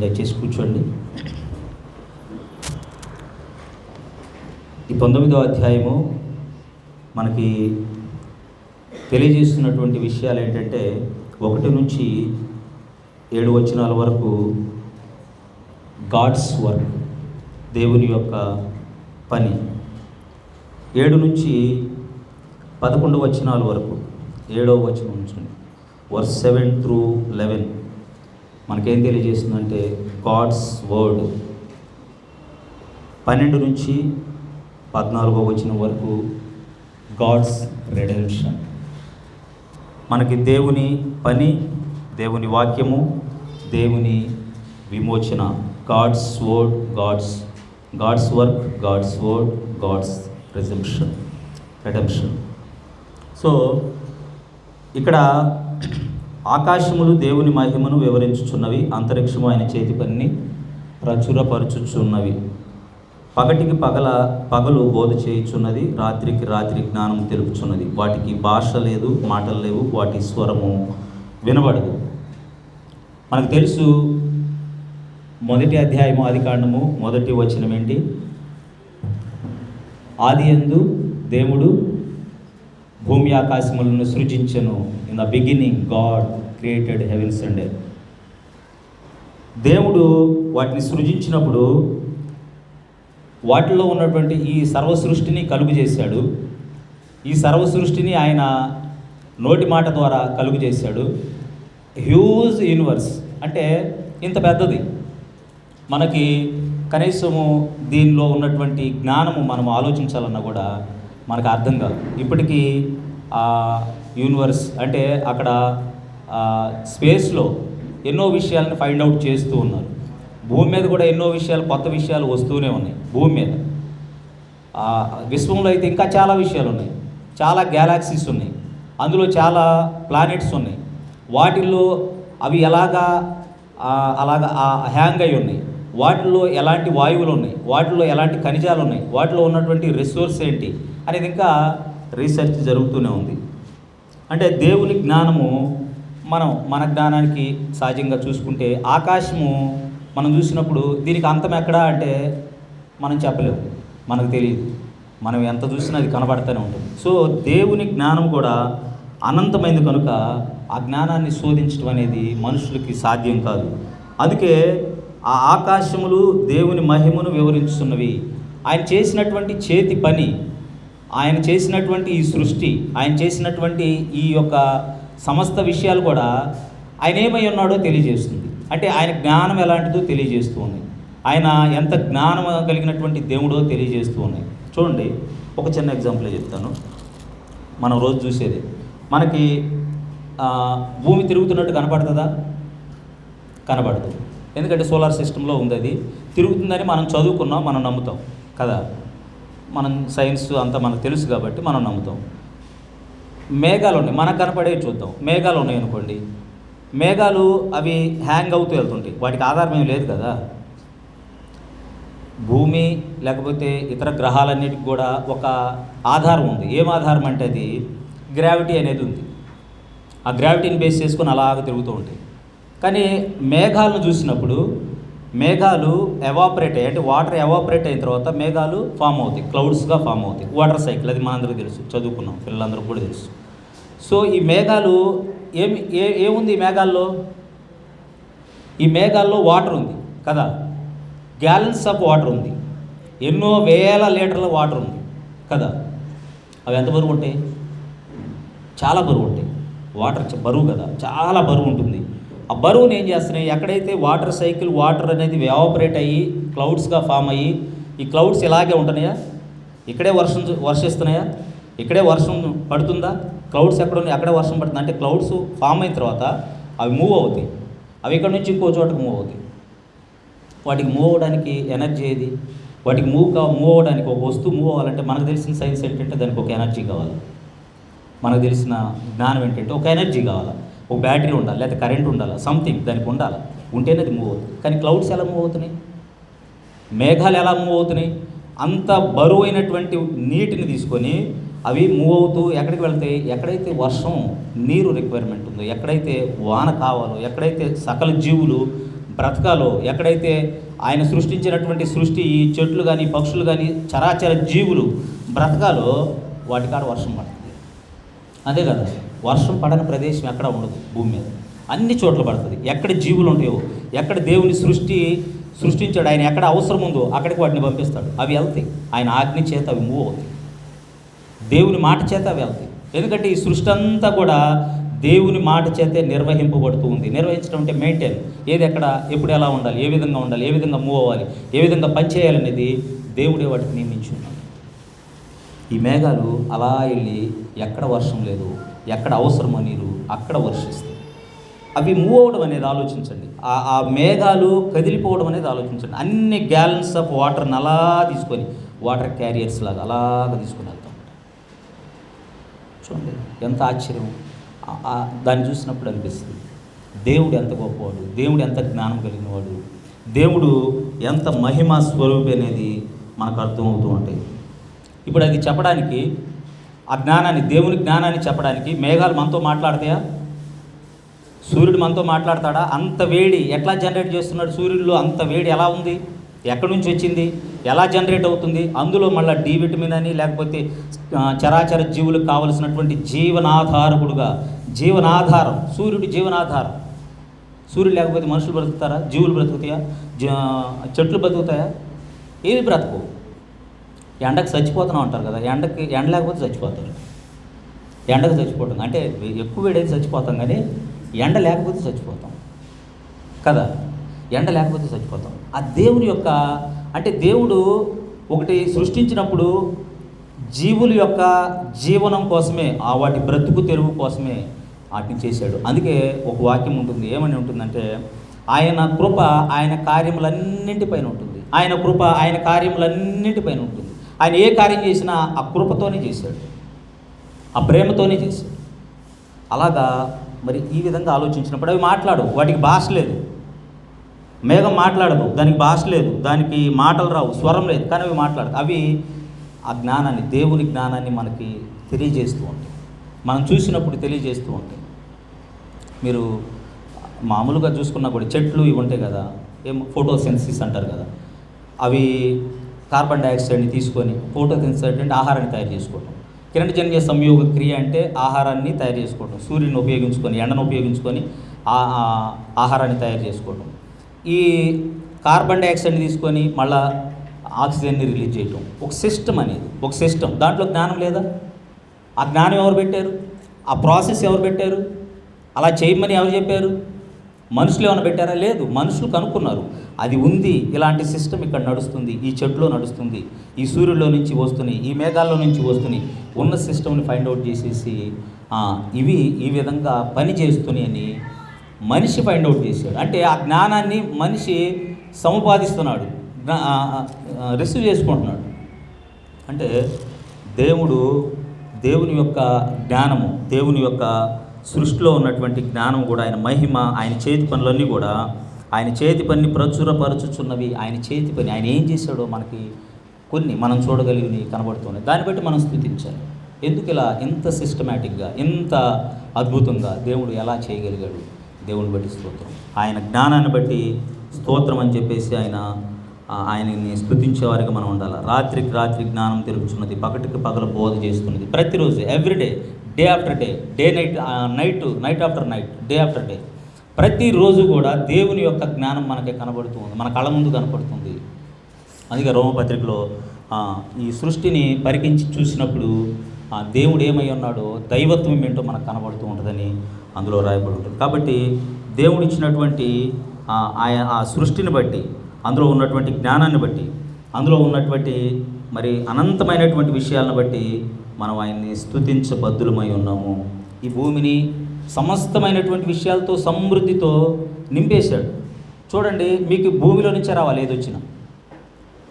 దయచేసి కూర్చోండి. ఈ పంతొమ్మిదవ అధ్యాయము మనకి తెలియజేస్తున్నటువంటి విషయాలు ఏంటంటే ఒకటి నుంచి ఏడు వచనాల వరకు గాడ్స్ వర్క్ దేవుని యొక్క పని. ఏడు నుంచి పదకొండు వచనాల వరకు ఏడవ వచనం నుంచి వర్స్ సెవెన్ త్రూ లెవెన్ మనకేం తెలియజేస్తుందంటే గాడ్స్ వర్డ్ పన్నెండు నుంచి పద్నాలుగో వచ్చిన వరకు గాడ్స్ రెడెన్షన్ మనకి దేవుని పని దేవుని వాక్యము దేవుని విమోచన. God's word God's God's work God's word God's redemption redemption so ఇక్కడ ఆకాశములు దేవుని మహిమను వివరించుచున్నవి అంతరిక్షము ఆయన చేతి పనిని ప్రచురపరచుచున్నవి పగటికి పగల పగలు బోధ చేయుచున్నది రాత్రికి రాత్రి జ్ఞానం తెలుపుచున్నది. వాటికి భాష లేదు మాటలు లేవు వాటి స్వరము వినబడదు. మనకు తెలుసు మొదటి అధ్యాయము ఆది కాండము మొదటి వచనం ఏంటి ఆది ఎందు దేవుడు భూమి ఆకాశములను సృజించను. In the beginning God created heavens and దేవుడు వాటిని సృజించినప్పుడు వాటిలో ఉన్నటువంటి ఈ సర్వ సృష్టిని కలుగు చేశాడు. ఈ సర్వ సృష్టిని ఆయన నోటి మాట ద్వారా కలుగు చేశాడు. హ్యూజ్ యూనివర్స్ అంటే ఇంత పెద్దది. మనకి కనీసము దీనిలో ఉన్నటువంటి జ్ఞానము మనం ఆలోచించాలన్నా కూడా మనకు అర్థం కాదు. ఇప్పటికీ ఆ యూనివర్స్ అంటే అక్కడ స్పేస్లో ఎన్నో విషయాలను ఫైండ్ అవుట్ చేస్తూ ఉన్నారు. భూమి మీద కూడా ఎన్నో విషయాలు కొత్త విషయాలు వస్తూనే ఉన్నాయి భూమి మీద. విశ్వంలో అయితే ఇంకా చాలా విషయాలు ఉన్నాయి. చాలా గ్యాలాక్సీస్ ఉన్నాయి. అందులో చాలా ప్లానెట్స్ ఉన్నాయి. వాటిల్లో అవి ఎలాగా అలాగా హ్యాంగ్ అయి ఉన్నాయి. వాటిలో ఎలాంటి వాయువులు ఉన్నాయి? వాటిలో ఎలాంటి ఖనిజాలు ఉన్నాయి? వాటిలో ఉన్నటువంటి రిసోర్స్ ఏంటి? అనేది ఇంకా రీసెర్చ్ జరుగుతూనే ఉంది. అంటే దేవుని జ్ఞానము మనం మన జ్ఞానానికి సహజంగా చూసుకుంటే ఆకాశము మనం చూసినప్పుడు దీనికి అంతం ఎక్కడా అంటే మనం చెప్పలేము. మనకు తెలియదు. మనం ఎంత చూసినా అది కనబడుతూనే ఉంటుంది. సో దేవుని జ్ఞానం కూడా అనంతమైంది కనుక ఆ జ్ఞానాన్ని శోధించడం అనేది మనుషులకి సాధ్యం కాదు. అందుకే ఆ ఆకాశములు దేవుని మహిమను వివరించుతున్నవి ఆయన చేసినటువంటి చేతి పని ఆయన చేసినటువంటి ఈ సృష్టి ఆయన చేసినటువంటి ఈ యొక్క సమస్త విషయాలు కూడా ఆయన ఏమై ఉన్నాడో తెలియజేస్తుంది. అంటే ఆయన జ్ఞానం ఎలాంటిదో తెలియజేస్తూ ఉంది. ఆయన ఎంత జ్ఞానం కలిగినటువంటి దేవుడో తెలియజేస్తూ ఉన్నాయి చూడండి ఒక చిన్న ఎగ్జాంపుల్ చెప్తాను. మనం రోజు చూసేది మనకి భూమి తిరుగుతున్నట్టు కనపడుతుందా? కనబడుతుంది ఎందుకంటే సోలార్ సిస్టంలో ఉంది అది. తిరుగుతుందని మనం చదువుకున్నాం మనం నమ్ముతాం. కదా? మనం సైన్స్ అంతా మనకు తెలుసు కాబట్టి మనం నమ్ముతాం. మేఘాలు ఉన్నాయి మనకు కనపడేవి చూద్దాం. మేఘాలు ఉన్నాయి అనుకోండి. మేఘాలు అవి హ్యాంగ్ అవుతూ వెళ్తుంటాయి. వాటికి ఆధారం ఏం లేదు కదా? భూమి లేకపోతే ఇతర గ్రహాలన్నిటికి కూడా ఒక ఆధారం ఉంది. ఏం ఆధారం అంటే అది? గ్రావిటీ అనేది ఉంది. ఆ గ్రావిటీని బేస్ చేసుకొని అలాగ తిరుగుతూ ఉంటాయి. కానీ మేఘాలను చూసినప్పుడు మేఘాలు ఎవాపరేట్ అయ్యి అంటే వాటర్ ఎవాపరేట్ అయిన తర్వాత మేఘాలు ఫామ్ అవుతాయి క్లౌడ్స్గా ఫామ్ అవుతాయి. వాటర్ సైకిల్ అది మనందరికీ తెలుసు చదువుకున్నాం పిల్లలందరికీ కూడా తెలుసు. సో ఈ మేఘాలు ఏమి ఏ ఏముంది ఈ మేఘాల్లో? ఈ మేఘాల్లో వాటర్ ఉంది కదా? గ్యాలన్స్ ఆఫ్ వాటర్ ఉంది. ఎన్నో వేల లీటర్ల వాటర్ ఉంది కదా? అవి ఎంత బరువు ఉంటాయి? చాలా బరువు ఉంటాయి. వాటర్ బరువు కదా? చాలా బరువు ఉంటుంది. ఆ బరువుని ఏం చేస్తున్నాయి? ఎక్కడైతే వాటర్ సైకిల్ వాటర్ అనేది వ్యాపరేట్ అయ్యి క్లౌడ్స్గా ఫామ్ అయ్యి ఈ క్లౌడ్స్ ఇలాగే ఉంటున్నాయా? ఇక్కడే వర్షం వర్షిస్తున్నాయా? ఇక్కడే వర్షం పడుతుందా? క్లౌడ్స్ ఎక్కడ ఉన్నాయి? అక్కడే వర్షం పడుతుంది? అంటే క్లౌడ్స్ ఫామ్ అయిన తర్వాత అవి మూవ్ అవుతాయి. అవి ఇక్కడ నుంచి ఇంకో చోటకు మూవ్ అవుతాయి. వాటికి మూవ్ అవ్వడానికి ఎనర్జీ ఏది? వాటికి మూవ్ కా మూవ్ అవ్వడానికి ఒక వస్తువు మూవ్ అవ్వాలంటే మనకు తెలిసిన సైన్స్ ఏంటంటే దానికి ఒక ఎనర్జీ కావాలి. మనకు తెలిసిన జ్ఞానం ఏంటంటే ఒక ఎనర్జీ కావాలి. ఒక బ్యాటరీ ఉండాలి? లేకపోతే కరెంట్ ఉండాలి? సంథింగ్ దానికి ఉండాలి? ఉంటేనే అది మూవ్ అవుతుంది. కానీ క్లౌడ్స్ ఎలా మూవ్ అవుతున్నాయి? మేఘాలు ఎలా మూవ్ అవుతున్నాయి? అంత బరువైనటువంటి నీటిని తీసుకొని అవి మూవ్ అవుతూ ఎక్కడికి వెళ్తాయి? ఎక్కడైతే వర్షం నీరు రిక్వైర్మెంట్ ఉందో ఎక్కడైతే వాన కావాలో ఎక్కడైతే సకల జీవులు బ్రతకాలో ఎక్కడైతే ఆయన సృష్టించినటువంటి సృష్టి ఈ చెట్లు కానీ పక్షులు కానీ చరాచర జీవులు బ్రతకాలో వాటికాడ వర్షం పడుతుంది. అదే కదా? వర్షం పడని ప్రదేశం ఎక్కడ ఉండదు భూమి మీద. అన్ని చోట్ల పడుతుంది. ఎక్కడ జీవులు ఉంటాయో ఎక్కడ దేవుని సృష్టి సృష్టించాడు ఆయన ఎక్కడ అవసరం ఉందో అక్కడికి వాటిని పంపిస్తాడు. అవి వెళ్తాయి. ఆయన ఆజ్ఞ చేత అవి మూవ్ అవుతాయి. దేవుని మాట చేత అవి వెళ్తాయి. ఎందుకంటే ఈ సృష్టి అంతా కూడా దేవుని మాట చేతే నిర్వహింపబడుతూ ఉంది. నిర్వహించడం అంటే మెయింటైన్ ఏది ఎక్కడ ఎప్పుడు ఎలా ఉండాలి ఏ విధంగా ఉండాలి ఏ విధంగా మూవ్ అవ్వాలి ఏ విధంగా పనిచేయాలనేది దేవుడే వాటికి నియమించున్నాడు ఈ మేఘాలు అలా వెళ్ళి ఎక్కడ వర్షం లేదు ఎక్కడ అవసరమో నీరు అక్కడ వర్షిస్తాయి అవి మూవ్ అవడం అనేది ఆలోచించండి. ఆ ఆ మేఘాలు కదిలిపోవడం అనేది ఆలోచించండి. అన్ని గ్యాలన్స్ ఆఫ్ వాటర్ని అలా తీసుకొని వాటర్ క్యారియర్స్ లాగా అలాగ తీసుకొని వెళ్తాం. చూడండి ఎంత ఆశ్చర్యం. దాన్ని చూసినప్పుడు అనిపిస్తుంది. దేవుడు ఎంత గొప్పవాడు దేవుడు ఎంత జ్ఞానం కలిగినవాడు దేవుడు ఎంత మహిమ స్వరూపి అనేది మనకు అర్థమవుతూ ఉంటాయి. ఇప్పుడు అది చెప్పడానికి ఆ జ్ఞానాన్ని దేవుని జ్ఞానాన్ని చెప్పడానికి మేఘాలు మనతో మాట్లాడతాయా? సూర్యుడు మనతో మాట్లాడతాడా? అంత వేడి ఎట్లా జనరేట్ చేస్తున్నాడు సూర్యుడిలో అంత వేడి ఎలా ఉంది? ఎక్కడి నుంచి వచ్చింది? ఎలా జనరేట్ అవుతుంది? అందులో మళ్ళీ డి విటమిన్ అని లేకపోతే చరాచర జీవులకు కావలసినటువంటి జీవనాధారకుడుగా జీవనాధారం సూర్యుడు జీవనాధారం. సూర్యుడు లేకపోతే మనుషులు బ్రతుకుతారా? జీవులు బ్రతుకుతాయా? జ- చెట్లు బ్రతుకుతాయా? ఏవి బ్రతుకు? ఎండకు చచ్చిపోతున్నాం అంటారు కదా ఎండకి ఎండ లేకపోతే చచ్చిపోతారు. ఎండకు చచ్చిపోవటం అంటే ఎక్కువ వేడైతే చచ్చిపోతాం కానీ ఎండ లేకపోతే చచ్చిపోతాం. కదా? ఎండ లేకపోతే చచ్చిపోతాం. ఆ దేవుని యొక్క అంటే దేవుడు ఒకటి సృష్టించినప్పుడు జీవుల యొక్క జీవనం కోసమే ఆ వాటి బ్రతుకు తెరువు కోసమే వాటిని చేశాడు. అందుకే ఒక వాక్యం ఉంటుంది. ఏమని ఉంటుందంటే ఆయన కృప ఆయన కార్యములన్నింటిపైన ఉంటుంది. ఆయన కృప ఆయన కార్యములన్నింటిపైన ఉంటుంది. ఆయన ఏ కార్యం చేసినా ఆ కృపతోనే చేశాడు. ఆ ప్రేమతోనే చేశాడు. అలాగా మరి ఈ విధంగా ఆలోచించినప్పుడు అవి మాట్లాడు వాటికి భాష లేదు. మేఘం మాట్లాడదు దానికి భాష లేదు దానికి మాటలు రావు స్వరం లేదు కానీ అవి మాట్లాడదు అవి ఆ జ్ఞానాన్ని దేవుని జ్ఞానాన్ని మనకి తెలియజేస్తూ ఉంటాయి. మనం చూసినప్పుడు తెలియజేస్తూ ఉంటాయి. మీరు మామూలుగా చూసుకున్నా కూడా చెట్లు ఇవి ఉంటాయి కదా ఏం ఫోటోసెన్సిస్ అంటారు కదా. అవి కార్బన్ డైఆక్సైడ్ని తీసుకొని ఫోటోసెన్సిస్ అంటే ఆహారాన్ని తయారు చేసుకోవటం కిరణజన్య సంయోగ క్రియ అంటే ఆహారాన్ని తయారు చేసుకోవటం సూర్యుని ఉపయోగించుకొని ఎండను ఉపయోగించుకొని ఆహారాన్ని తయారు చేసుకోవటం ఈ కార్బన్ డైఆక్సైడ్ని తీసుకొని మళ్ళా ఆక్సిజన్ని రిలీజ్ చేయటం. ఒక సిస్టమ్ అనేది ఒక సిస్టమ్. దాంట్లో జ్ఞానం లేదా? ఆ జ్ఞానం ఎవరు పెట్టారు? ఆ ప్రాసెస్ ఎవరు పెట్టారు? అలా చేయమని ఎవరు చెప్పారు? మనుషులు ఏమైనా పెట్టారా? లేదు. మనుషులు కనుక్కున్నారు. అది ఉంది. ఇలాంటి సిస్టమ్ ఇక్కడ నడుస్తుంది. ఈ చెట్లో నడుస్తుంది. ఈ సూర్యుల్లో నుంచి వస్తున్నాయి. ఈ మేఘాల్లో నుంచి వస్తున్నాయి. ఉన్న సిస్టమ్ని ఫైండ్ అవుట్ చేసేసి ఇవి ఈ విధంగా పని చేస్తున్నాయని మనిషి ఫైండ్ అవుట్ చేశాడు. అంటే ఆ జ్ఞానాన్ని మనిషి సముపాదిస్తున్నాడు. రిసీవ్ చేసుకుంటున్నాడు. అంటే దేవుడు దేవుని యొక్క జ్ఞానము దేవుని యొక్క సృష్టిలో ఉన్నటువంటి జ్ఞానం కూడా ఆయన మహిమ ఆయన చేతి పనులన్నీ కూడా ఆయన చేతి పని ప్రచురపరచుచున్నవి ఆయన చేతి పని ఆయన ఏం చేశాడో మనకి కొన్ని మనం చూడగలిగినవి కనబడుతున్నాయి. దాన్ని బట్టి మనం స్థుతించాలి. ఎందుకు ఇలా ఇంత సిస్టమేటిక్గా ఇంత అద్భుతంగా దేవుడు ఎలా చేయగలిగాడు? దేవుని బట్టి స్తోత్రం. ఆయన జ్ఞానాన్ని బట్టి స్తోత్రం అని చెప్పేసి ఆయన ఆయనని స్థుతించేవారికి మనం ఉండాలి. రాత్రికి రాత్రి జ్ఞానం తెలుపుచున్నది పగటికి పగల బోధ చేస్తున్నది. ప్రతిరోజు everyday day after day day night night night after night day after day. ప్రతిరోజు కూడా దేవుని యొక్క జ్ఞానం మనకి కనబడుతూ ఉంది. మన కళ్ళ ముందు కనపడుతుంది. అందుకే రోమపత్రికలో ఈ సృష్టిని పరికించి చూసినప్పుడు ఆ, దేవుడు ఏమై ఉన్నాడో దైవత్వం ఏంటో మనకు కనబడుతూ ఉంటుందని అందులో రాయబడి ఉంటుంది. కాబట్టి దేవుడు ఇచ్చినటువంటి ఆ, ఆయన ఆ సృష్టిని బట్టి అందులో ఉన్నటువంటి జ్ఞానాన్ని బట్టి అందులో ఉన్నటువంటి మరి అనంతమైనటువంటి విషయాలను బట్టి మనం ఆయన్ని స్థుతించబద్ధులమై ఉన్నాము. ఈ భూమిని సమస్తమైనటువంటి విషయాలతో సమృద్ధితో నింపేశాడు. చూడండి మీకు భూమిలో నుంచే రావాలి ఏది వచ్చినా.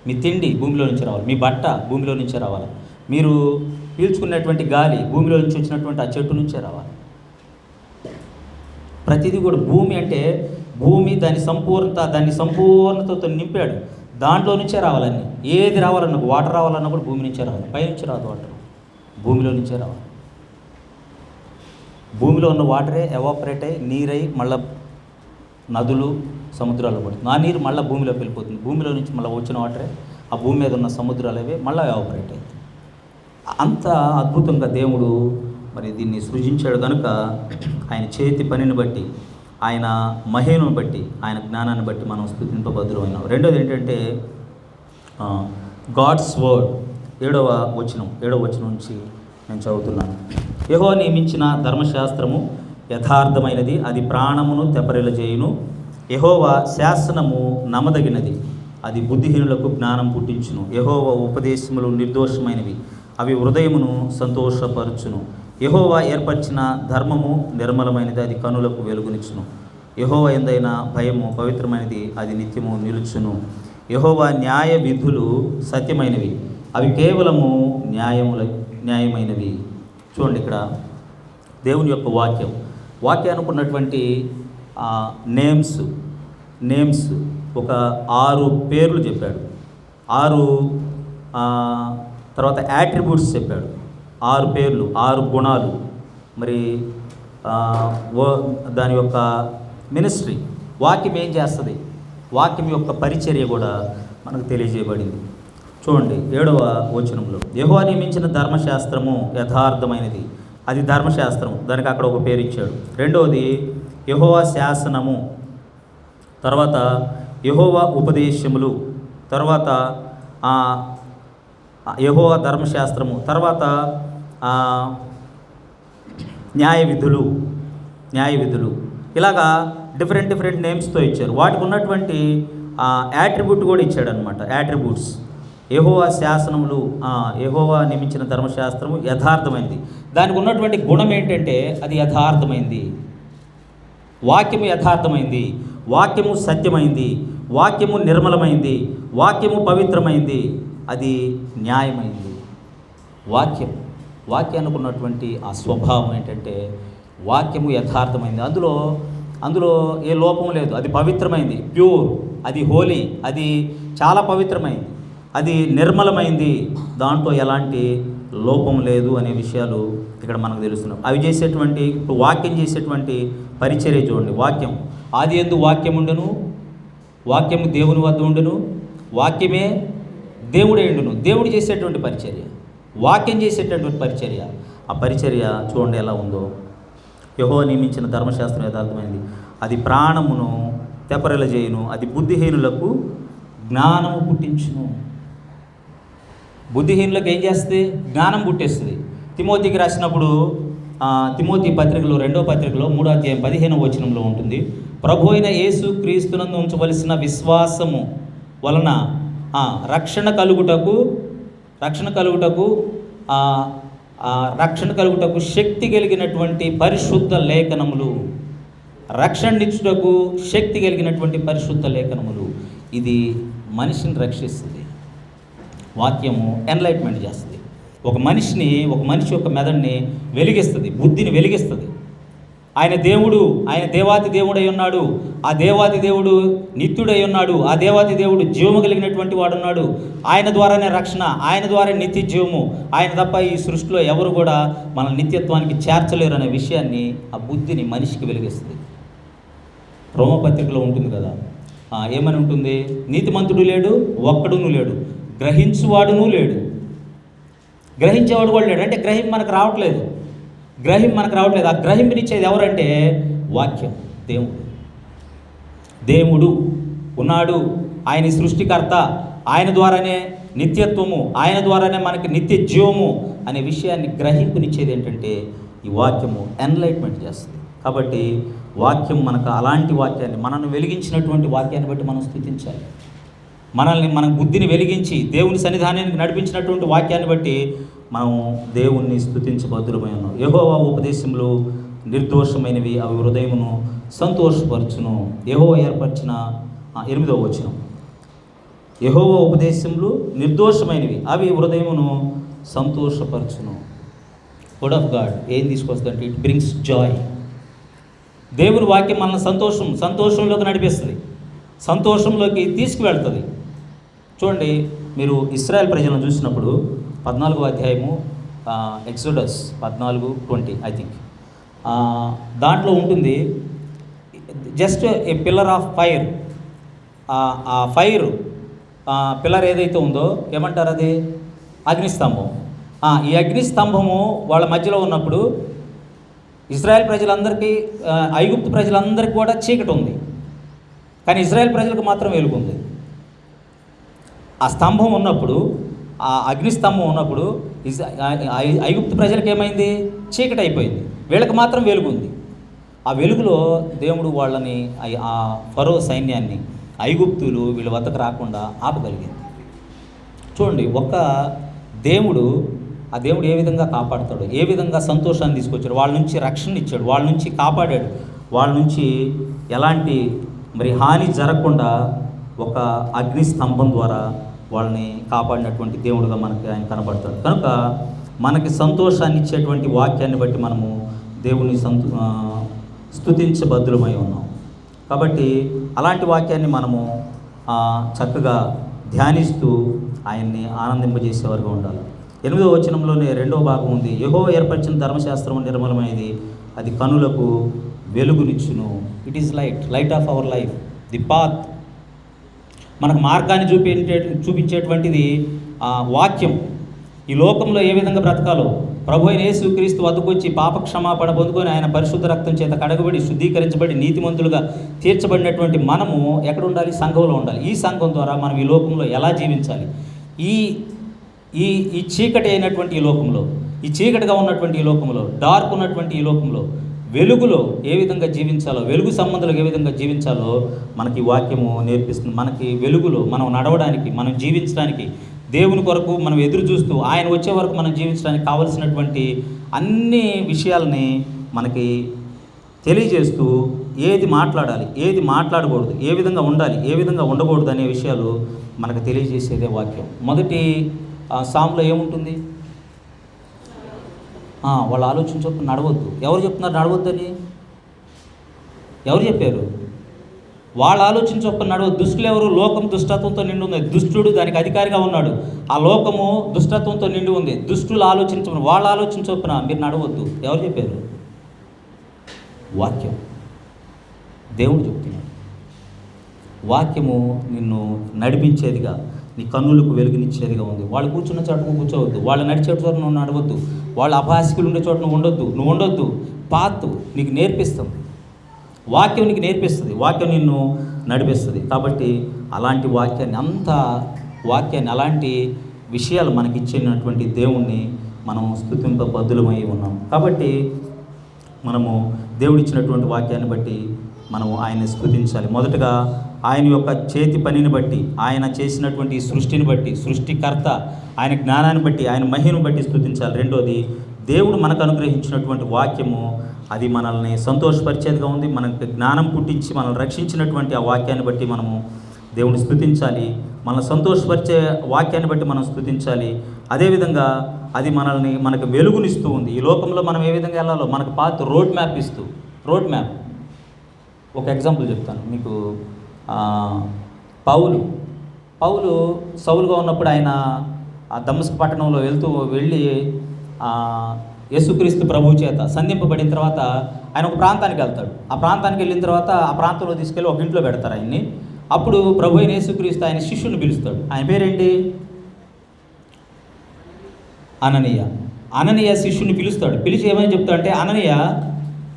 మీ తిండి భూమిలో నుంచి రావాలి మీ బట్ట భూమిలో నుంచే రావాలి మీరు పీల్చుకున్నటువంటి గాలి భూమిలో నుంచి వచ్చినటువంటి ఆ చెట్టు నుంచే రావాలి. ప్రతిదీ కూడా భూమి అంటే భూమి దాని సంపూర్ణత దాన్ని సంపూర్ణతతో నింపాడు. దాంట్లో నుంచే రావాలని ఏది రావాలన్నా వాటర్ రావాలన్నా కూడా భూమి నుంచే రావాలి. పై నుంచి రాదు వాటర్ భూమిలో నుంచే రావాలి. భూమిలో ఉన్న వాటరే ఎవాపరేట్ అయ్యి నీరై మళ్ళీ నదులు సముద్రాలు పడుతుంది. ఆ నీరు మళ్ళీ భూమిలోకి వెళ్ళిపోతుంది. భూమిలో నుంచి మళ్ళీ వచ్చిన వాటరే ఆ భూమి మీద ఉన్న సముద్రాలు అవి మళ్ళీ ఎవాపరేట్ అయ్యి. అంత అద్భుతంగా దేవుడు మరి దీన్ని సృజించాడు కనుక ఆయన చేతి పనిని బట్టి ఆయన మహిమను బట్టి ఆయన జ్ఞానాన్ని బట్టి మనం స్థుతింపబద్రమైనాం రెండోది ఏంటంటే గాడ్స్ వర్డ్ ఏడవ వచనం. ఏడవ వచనం నుంచి నేను చదువుతున్నాను. యహో నియమించిన ధర్మశాస్త్రము యథార్థమైనది అది ప్రాణమును తెప్పరిలజేయును యహోవా శాసనము నమ్మదగినది అది బుద్ధిహీనులకు జ్ఞానం పుట్టించును. యహోవ ఉపదేశములు నిర్దోషమైనవి అవి హృదయమును సంతోషపరచును. యహోవా ఏర్పరిచిన ధర్మము నిర్మలమైనది అది కనులకు వెలుగునిచ్చును. యహోవ ఎందైనా భయము పవిత్రమైనది అది నిత్యము నిలుచును. యహోవా న్యాయ విధులు సత్యమైనవి అవి కేవలము న్యాయముల న్యాయమైనవి. చూడండి ఇక్కడ దేవుని యొక్క వాక్యం. వాక్యానికి ఉన్నటువంటి నేమ్స్ నేమ్స్ ఒక ఆరు పేర్లు చెప్పాడు. ఆరు తర్వాత యాట్రిబ్యూట్స్ చెప్పాడు. ఆరు పేర్లు ఆరు గుణాలు. మరి ఓ- దాని యొక్క మినిస్ట్రీ. వాక్యం ఏం చేస్తుంది? వాక్యం యొక్క పరిచర్య కూడా మనకు తెలియజేయబడింది. చూడండి ఏడవ వచనంలో. యెహోవా నియమించిన ధర్మశాస్త్రము యథార్థమైనది. అది ధర్మశాస్త్రం దానికి అక్కడ ఒక పేరు ఇచ్చాడు. రెండవది యహోవా శాసనము. తర్వాత యహోవా ఉపదేశములు. తర్వాత ఆ, ధర్మశాస్త్రము. తర్వాత న్యాయ విధులు న్యాయ విధులు ఇలాగా డిఫరెంట్ డిఫరెంట్ నేమ్స్తో ఇచ్చారు. వాటికి ఉన్నటువంటి యాట్రిబ్యూట్ కూడా ఇచ్చాడనమాట యాట్రిబ్యూట్స్ యెహోవా శాసనములు ఆ, నియమించిన ధర్మశాస్త్రము యథార్థమైంది. దానికి ఉన్నటువంటి గుణం ఏంటంటే అది యథార్థమైంది. వాక్యము యథార్థమైంది. వాక్యము సత్యమైంది. వాక్యము నిర్మలమైంది. వాక్యము పవిత్రమైంది. అది న్యాయమైంది. వాక్యం. వాక్యానికి ఉన్నటువంటి ఆ స్వభావం ఏంటంటే వాక్యము యథార్థమైంది. అందులో అందులో ఏ లోపం లేదు. అది పవిత్రమైంది. ప్యూర్. అది హోలీ. అది చాలా పవిత్రమైంది. అది నిర్మలమైంది. దాంట్లో ఎలాంటి లోపం లేదు అనే విషయాలు ఇక్కడ మనకు తెలుస్తున్నాం అవి చేసేటువంటి ఇప్పుడు వాక్యం చేసేటువంటి పరిచర్య చూడండి. వాక్యం. ఆది ఎందు వాక్యం ఉండను వాక్యము దేవుని వద్ద ఉండను వాక్యమే దేవుడే ఉండును. దేవుడు చేసేటువంటి పరిచర్య. వాక్యం చేసేటటువంటి పరిచర్య. ఆ పరిచర్య చూడండి ఎలా ఉందో. యహో నియమించిన ధర్మశాస్త్రం యథార్థమైంది అది ప్రాణమును తెపరెల చేయును అది బుద్ధిహీనులకు జ్ఞానము పుట్టించును. బుద్ధిహీనులకు ఏం చేస్తుంది? జ్ఞానం పుట్టేస్తుంది. తిమోతికి రాసినప్పుడు తిమోతి పత్రికలో రెండో పత్రికలో మూడో అధ్యాయం పదిహేను వచనంలో ఉంటుంది ప్రభు అయిన యేసు క్రీస్తునందు ఉంచవలసిన విశ్వాసము వలన రక్షణ కలుగుటకు రక్షణ కలుగుటకు రక్షణ కలుగుటకు శక్తి కలిగినటువంటి పరిశుద్ధ లేఖనములు. రక్షణనిచ్చుటకు శక్తి కలిగినటువంటి పరిశుద్ధ లేఖనములు. ఇది మనిషిని రక్షిస్తుంది. వాక్యము ఎన్లైట్మెంట్ చేస్తుంది. ఒక మనిషిని ఒక మనిషి యొక్క మెదడుని వెలిగిస్తుంది బుద్ధిని వెలిగిస్తుంది. ఆయన దేవుడు ఆయన దేవాతి దేవుడై ఉన్నాడు ఆ దేవాతి దేవుడు నిత్యుడై ఉన్నాడు ఆ దేవాతి దేవుడు జీవము కలిగినటువంటి వాడున్నాడు. ఆయన ద్వారానే రక్షణ ఆయన ద్వారా నిత్య జీవము. ఆయన తప్ప ఈ సృష్టిలో ఎవరు కూడా మన నిత్యత్వానికి చేర్చలేరు అనే విషయాన్ని ఆ బుద్ధిని మనిషికి వెలిగిస్తుంది. రోమపత్రికలో ఉంటుంది కదా? ఏమని ఉంటుంది? నీతిమంతుడు లేడు ఒక్కడును లేడు. గ్రహించువాడును లేడు. గ్రహించేవాడు కూడా లేడు. అంటే గ్రహిం మనకు రావట్లేదు. గ్రహిం మనకు రావట్లేదు. ఆ గ్రహింపునిచ్చేది ఎవరంటే వాక్యం దేవుడు. దేవుడు ఉన్నాడు. ఆయన సృష్టికర్త. ఆయన ద్వారానే నిత్యత్వము. ఆయన ద్వారానే మనకి నిత్య జీవము అనే విషయాన్ని గ్రహింపునిచ్చేది ఏంటంటే ఈ వాక్యము ఎన్లైట్మెంట్ చేస్తుంది. కాబట్టి వాక్యం మనకు అలాంటి వాక్యాన్ని మనల్ని వెలిగించినటువంటి వాక్యాన్ని బట్టి మనం స్థుతించాలి. మనల్ని మన బుద్ధిని వెలిగించి దేవుని సన్నిధానానికి నడిపించినటువంటి వాక్యాన్ని బట్టి మనం దేవుణ్ణి స్థుతించబద్దులమై ఉన్నాం యహోవా ఉపదేశంలో నిర్దోషమైనవి అవి హృదయమును సంతోషపరచును. యహో ఏర్పరిచిన ఎనిమిదవ వచనం. యహోవ ఉపదేశములు నిర్దోషమైనవి అవి హృదయమును సంతోషపరచును. వర్డ్ ఆఫ్ గాడ్ ఏం తీసుకొస్తుందంటే ఇట్ బ్రింగ్స్ జాయ్ దేవుని వాక్యం మనల్ని సంతోషం సంతోషంలోకి నడిపిస్తుంది. సంతోషంలోకి తీసుకువెళ్తుంది. చూడండి మీరు ఇస్రాయల్ ప్రజలను చూసినప్పుడు పద్నాలుగో అధ్యాయము ఎక్సోడస్ పద్నాలుగు ట్వంటీ ఐ థింక్ దాంట్లో ఉంటుంది just a pillar of fire ఆ- ఫైర్ పిల్లర్ ఏదైతే ఉందో ఏమంటారు అది? అగ్నిస్తంభం. ఈ అగ్నిస్తంభము వాళ్ళ మధ్యలో ఉన్నప్పుడు ఇజ్రాయెల్ ప్రజలందరికీ ఐగుప్తు ప్రజలందరికీ కూడా చీకటి ఉంది. కానీ ఇజ్రాయెల్ ప్రజలకు మాత్రం వెలుగుంది. ఆ స్తంభం ఉన్నప్పుడు ఆ అగ్నిస్తంభం ఉన్నప్పుడు ఐగుప్తు ప్రజలకు ఏమైంది? చీకటి అయిపోయింది వీళ్ళకి మాత్రం వెలుగు ఉంది. ఆ వెలుగులో దేవుడు వాళ్ళని ఆ ఫరో సైన్యాన్ని ఐగుప్తులు వీళ్ళ వద్దకు రాకుండా ఆపగలిగింది. చూడండి ఒక్క దేవుడు ఆ దేవుడు ఏ విధంగా కాపాడుతాడు ఏ విధంగా సంతోషాన్ని తీసుకొచ్చాడు వాళ్ళ నుంచి రక్షణ ఇచ్చాడు వాళ్ళ నుంచి కాపాడాడు వాళ్ళ నుంచి ఎలాంటి మరి హాని జరగకుండా ఒక అగ్ని స్తంభం ద్వారా వాళ్ళని కాపాడినటువంటి దేవుడుగా మనకి ఆయన కనబడతాడు. కనుక మనకి సంతోషాన్ని ఇచ్చేటువంటి వాక్యాన్ని బట్టి మనము దేవుని సంతో ఆ, స్తుతించబద్దులమై ఉన్నాం. కాబట్టి అలాంటి వాక్యాన్ని మనము చక్కగా ధ్యానిస్తూ ఆయన్ని ఆనందింపజేసేవారుగా ఉండాలి. ఎనిమిదో వచనంలోనే రెండో భాగం ఉంది. యహో ఏర్పరిచిన ధర్మశాస్త్రం నిర్మలమైనది. అది కనులకు వెలుగునిచ్చును. It is light light of our life the path మనకు మార్గాన్ని చూపించే చూపించేటువంటిది వాక్యం. ఈ లోకంలో ఏ విధంగా బ్రతకాలో? ప్రభు అయిన యేసుక్రీస్తు వద్దకు వచ్చి పాప క్షమాపణ పొందుకొని ఆయన పరిశుద్ధ రక్తం చేత కడగబడి శుద్ధీకరించబడి నీతిమంతులుగా తీర్చబడినటువంటి మనము ఎక్కడ ఉండాలి సంఘంలో ఉండాలి. ఈ సంఘం ద్వారా మనం ఈ లోకంలో ఎలా జీవించాలి? ఈ ఈ ఈ చీకటి అయినటువంటి ఈ లోకంలో ఈ చీకటిగా ఉన్నటువంటి ఈ లోకంలో డార్క్ ఉన్నటువంటి ఈ లోకంలో వెలుగులో ఏ విధంగా జీవించాలో వెలుగు సంబంధాలు ఏ విధంగా జీవించాలో మనకి వాక్యము నేర్పిస్తుంది. మనకి వెలుగులో మనం నడవడానికి మనం జీవించడానికి దేవుని కొరకు మనం ఎదురు చూస్తూ ఆయన వచ్చే వరకు మనం జీవించడానికి కావలసినటువంటి అన్ని విషయాల్ని మనకి తెలియజేస్తూ ఏది మాట్లాడాలి ఏది మాట్లాడకూడదు ఏ విధంగా ఉండాలి ఏ విధంగా ఉండకూడదు అనే విషయాలు మనకు తెలియజేసేదే వాక్యం. మొదటి ఆ, సామ్లో ఏముంటుంది? ఆ, వాళ్ళు చొప్పున నడవద్దు. ఎవరు చెప్తున్నారు నడవద్దని? ఎవరు చెప్పారు? వాళ్ళు ఆలోచించొక్క నడవ దుష్టులు ఎవరు? లోకం దుష్టత్వంతో నిండి ఉంది. దుష్టుడు దానికి అధికారిగా ఉన్నాడు. ఆ లోకము దుష్టత్వంతో నిండి ఉంది. దుష్టులు ఆలోచించమని వాళ్ళు ఆలోచించొప్పున మీరు నడవద్దు. ఎవరు చెప్పారు? వాక్యం. దేవుడు చెప్తున్నాడు. వాక్యము నిన్ను నడిపించేదిగా నీ కన్నులకు వెలుగునిచ్చేదిగా ఉంది. వాళ్ళు కూర్చున్న చోట కూర్చోవద్దు. వాళ్ళు నడిచే చోట నువ్వు నడవద్దు. వాళ్ళ అభాసికులు ఉండే చోట నువ్వు ఉండొద్దు. నువ్వు ఉండొద్దు. పాతు నీకు నేర్పిస్తుంది. వాక్యం నీకు నేర్పిస్తుంది. వాక్యం నిన్ను నడిపిస్తుంది. కాబట్టి అలాంటి వాక్యాన్ని అంత వాక్యాన్ని అలాంటి విషయాలు మనకి ఇచ్చినటువంటి దేవుణ్ణి మనం స్థుతింప బద్దులమై ఉన్నాం. కాబట్టి మనము దేవుడిచ్చినటువంటి వాక్యాన్ని బట్టి మనము ఆయన స్థుతించాలి. మొదటగా ఆయన యొక్క చేతి పనిని బట్టి ఆయన చేసినటువంటి సృష్టిని బట్టి సృష్టికర్త ఆయన జ్ఞానాన్ని బట్టి ఆయన మహిమను బట్టి స్థుతించాలి. రెండోది దేవుడు మనకు అనుగ్రహించినటువంటి వాక్యము అది మనల్ని సంతోషపరిచేదిగా ఉంది. మనకు జ్ఞానం పుట్టించి మనల్ని రక్షించినటువంటి ఆ వాక్యాన్ని బట్టి మనము దేవుని స్థుతించాలి. మనల్ని సంతోషపరిచే వాక్యాన్ని బట్టి మనం స్థుతించాలి. అదేవిధంగా అది మనల్ని మనకు వెలుగునిస్తూ ఉంది. ఈ లోకంలో మనం ఏ విధంగా వెళ్ళాలో మనకు పాత రోడ్ మ్యాప్ ఇస్తూ రోడ్ మ్యాప్. ఒక ఎగ్జాంపుల్ చెప్తాను. మీకు పౌలు. పౌలు సౌలుగా ఉన్నప్పుడు ఆయన ఆ దమస్క పట్టణంలో వెళ్తూ వెళ్ళి యేసుక్రీస్తు ప్రభువు చేత సంధింపబడిన తర్వాత ఆయన ఒక ప్రాంతానికి వెళ్తాడు. ఆ ప్రాంతానికి వెళ్ళిన తర్వాత ఆ ప్రాంతంలో తీసుకెళ్ళి ఒక ఇంట్లో పెడతారు ఆయన్ని. అప్పుడు ప్రభు అయిన యేసుక్రీస్తు ఆయన శిష్యుని పిలుస్తాడు. ఆయన పేరేంటి? అననీయ. అననీయ శిష్యుని పిలుస్తాడు. పిలిచి ఏమని చెప్తాడంటే అననీయ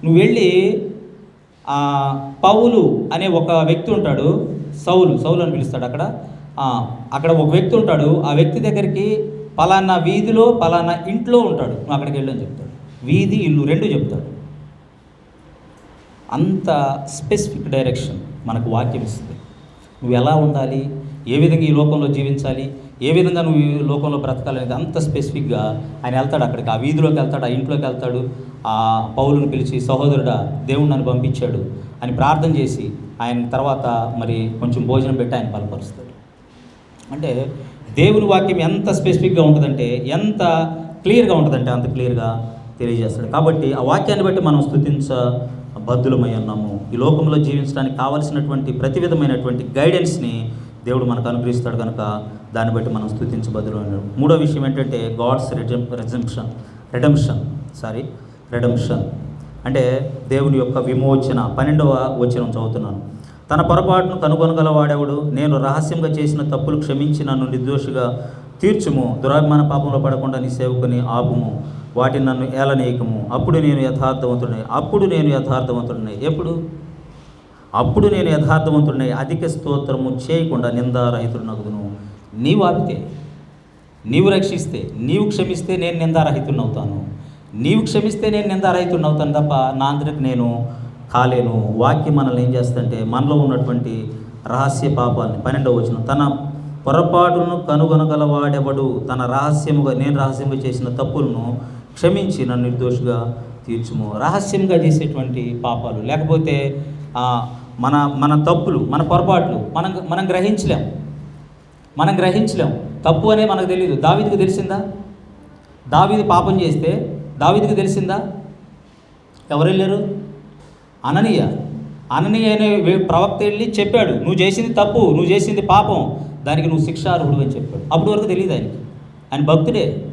నువ్వు వెళ్ళి పౌలు అనే ఒక వ్యక్తి ఉంటాడు. సౌలు సౌలు అని పిలుస్తాడు అక్కడ. అక్కడ ఒక వ్యక్తి ఉంటాడు. ఆ వ్యక్తి దగ్గరికి పలానా వీధిలో పలానా ఇంట్లో ఉంటాడు. నువ్వు అక్కడికి వెళ్ళని చెప్తాడు. వీధి ఇల్లు రెండు చెప్తాడు. అంత స్పెసిఫిక్ డైరెక్షన్ మనకు వాక్యం ఇస్తుంది. నువ్వు ఎలా ఉండాలి? ఏ విధంగా ఈ లోకంలో జీవించాలి? ఏ విధంగా నువ్వు ఈ లోకంలో బ్రతకాలనేది అంత స్పెసిఫిక్గా ఆయన వెళ్తాడు అక్కడికి. ఆ వీధిలోకి వెళ్తాడు ఆ ఇంట్లోకి వెళ్తాడు. ఆ పౌలను పిలిచి సహోదరుడా దేవుడు నన్ను పంపించాడు అని ప్రార్థన చేసి ఆయన తర్వాత మరి కొంచెం భోజనం పెట్టి ఆయన బలపరుస్తాడు. అంటే దేవుని వాక్యం ఎంత స్పెసిఫిక్గా ఉంటుందంటే ఎంత క్లియర్గా ఉంటుందంటే అంత క్లియర్గా తెలియజేస్తాడు. కాబట్టి ఆ వాక్యాన్ని బట్టి మనం స్థుతించ బద్దులమై ఉన్నాము. ఈ లోకంలో జీవించడానికి కావలసినటువంటి ప్రతి విధమైనటువంటి గైడెన్స్ని దేవుడు మనకు అనుగ్రహిస్తాడు కనుక దాన్ని బట్టి మనం స్థుతించబద్దులు ఉన్నాడు మూడో విషయం ఏంటంటే గాడ్స్ రిజం రిజంప్షన్ రిడమ్షన్ సారీ రిడమ్షన్ అంటే దేవుని యొక్క విమోచన పన్నెండవ వచనం చదువుతున్నాను. తన పొరపాటును కనుగొనగలవాడెవడు? నేను రహస్యంగా చేసిన తప్పులు క్షమించి నన్ను నిర్దోషిగా తీర్చుము. దురాభిమాన పాపంలో పడకుండా నీ సేవకుని ఆపుము. వాటిని నన్ను ఏలనేయకము. అప్పుడు నేను యథార్థవంతుడిని. అప్పుడు నేను యథార్థవంతుడిని. ఎప్పుడు? అప్పుడు నేను యథార్థవంతుడిని అధిక స్తోత్రము చేయకుండా నిందారహితుడినగుదును. నీవు ఆపితే నీవు రక్షిస్తే నీవు క్షమిస్తే నేను నిందారహితుడినవుతాను. నీవు క్షమిస్తే నేను నిందారహితుడినవుతాను తప్ప నా అందరికి నేను కాలేను. వాక్యం మనల్ని ఏం చేస్తుంటే మనలో ఉన్నటువంటి రహస్య పాపాలని పన్నెండవ వచ్చిన తన పొరపాటును కనుగొనగలవాడెవడు? తన రహస్యముగా నేను రహస్యంగా చేసిన తప్పులను క్షమించి నన్ను నిర్దోషిగా తీర్చుము. రహస్యంగా చేసేటువంటి పాపాలు లేకపోతే ఆ, మన మన తప్పులు మన పొరపాట్లు మనం మనం గ్రహించలేం. మనం గ్రహించలేం. తప్పు అనే మనకు తెలియదు దావీదికి తెలిసిందా? దావీది పాపం చేస్తే దావీదికి తెలిసిందా? ఎవరు వెళ్ళారు అననీయ. అననీయ అనే ప్రవక్త వెళ్ళి చెప్పాడు నువ్వు చేసింది తప్పు నువ్వు చేసింది పాపం దానికి నువ్వు శిక్షార్హుడు అని చెప్పాడు. అప్పటి వరకు తెలియదు ఆయనకి. ఆయన భక్తుడే.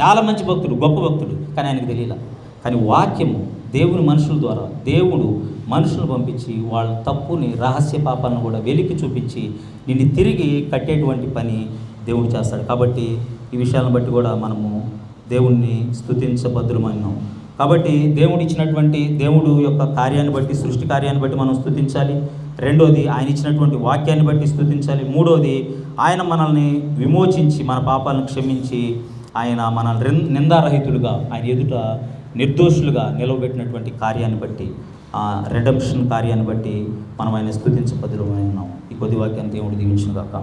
చాలా మంచి భక్తుడు గొప్ప భక్తుడు కానీ ఆయనకు తెలియలా. కానీ వాక్యము దేవుని మనుషుల ద్వారా దేవుడు మనుషులను పంపించి వాళ్ళ తప్పుని రహస్య పాపాలను కూడా వెలికి చూపించి నిన్ను తిరిగి కట్టేటువంటి పని దేవుడు చేస్తాడు. కాబట్టి ఈ విషయాలను బట్టి కూడా మనము దేవుణ్ణి స్తుతించబద్దులమైనాం కాబట్టి దేవుడు ఇచ్చినటువంటి దేవుడు యొక్క కార్యాన్ని బట్టి సృష్టి కార్యాన్ని బట్టి మనం స్థుతించాలి. రెండోది ఆయన ఇచ్చినటువంటి వాక్యాన్ని బట్టి స్థుతించాలి. మూడోది ఆయన మనల్ని విమోచించి మన పాపాలను క్షమించి ఆయన మనల్ని నిందారహితులుగా ఆయన ఎదుట నిర్దోషులుగా నిలవబెట్టినటువంటి కార్యాన్ని బట్టి ఆ రెడమ్షన్ కార్యాన్ని బట్టి మనం ఆయన స్థుతించబద్దులమై ఉన్నాం. ఈ కొద్ది వాక్యాన్ని దేవుడు దీవించిన కాక